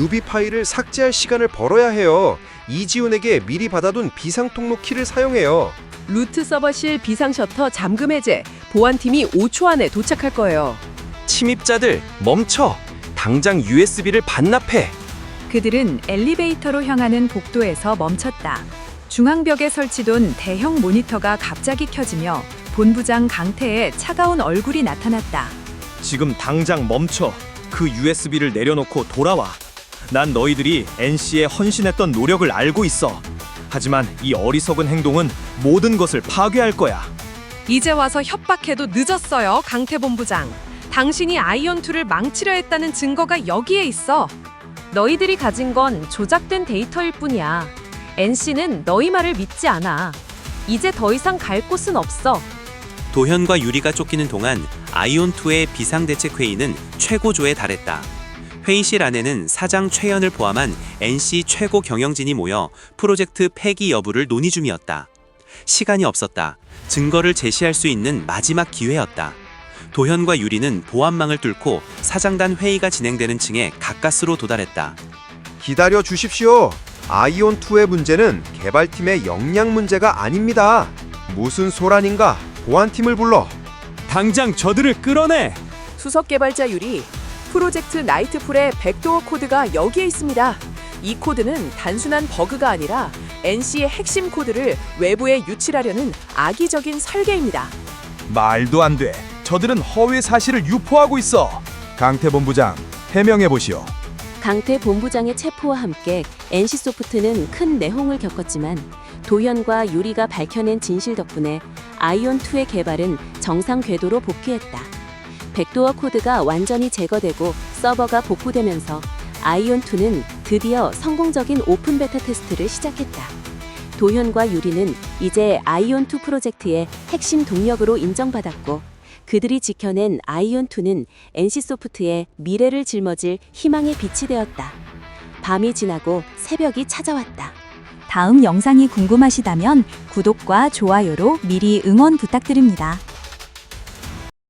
UB 파일을 삭제할 시간을 벌어야 해요. 이지훈에게 미리 받아둔 비상 통로 키를 사용해요. 루트 서버실 비상 셔터 잠금 해제. 보안팀이 5초 안에 도착할 거예요. 침입자들 멈춰. 당장 USB를 반납해. 그들은 엘리베이터로 향하는 복도에서 멈췄다. 중앙벽에 설치된 대형 모니터가 갑자기 켜지며 본부장 강태의 차가운 얼굴이 나타났다. 지금 당장 멈춰. 그 USB를 내려놓고 돌아와. 난 너희들이 NC에 헌신했던 노력을 알고 있어. 하지만 이 어리석은 행동은 모든 것을 파괴할 거야. 이제 와서 협박해도 늦었어요, 강태 본부장. 당신이 아이온2를 망치려 했다는 증거가 여기에 있어. 너희들이 가진 건 조작된 데이터일 뿐이야. NC는 너희 말을 믿지 않아. 이제 더 이상 갈 곳은 없어. 도현과 유리가 쫓기는 동안 아이온2의 비상대책회의는 최고조에 달했다. 회의실 안에는 사장 최연을 포함한 NC 최고 경영진이 모여 프로젝트 폐기 여부를 논의 중이었다. 시간이 없었다. 증거를 제시할 수 있는 마지막 기회였다. 도현과 유리는 보안망을 뚫고 사장단 회의가 진행되는 층에 가까스로 도달했다. 기다려 주십시오. 아이온2의 문제는 개발팀의 역량 문제가 아닙니다. 무슨 소란인가? 보안팀을 불러. 당장 저들을 끌어내. 수석 개발자 유리. 프로젝트 나이트풀의 백도어 코드가 여기에 있습니다. 이 코드는 단순한 버그가 아니라 NC의 핵심 코드를 외부에 유출하려는 악의적인 설계입니다. 말도 안 돼. 저들은 허위 사실을 유포하고 있어. 강태 본부장, 해명해 보시오. 강태 본부장의 체포와 함께 NC소프트는 큰 내홍을 겪었지만 도현과 유리가 밝혀낸 진실 덕분에 아이온2의 개발은 정상 궤도로 복귀했다. 백도어 코드가 완전히 제거되고 서버가 복구되면서 아이온2는 드디어 성공적인 오픈 베타 테스트를 시작했다. 도현과 유리는 이제 아이온2 프로젝트의 핵심 동력으로 인정받았고 그들이 지켜낸 아이온2는 NC소프트의 미래를 짊어질 희망의 빛이 되었다. 밤이 지나고 새벽이 찾아왔다. 다음 영상이 궁금하시다면 구독과 좋아요로 미리 응원 부탁드립니다.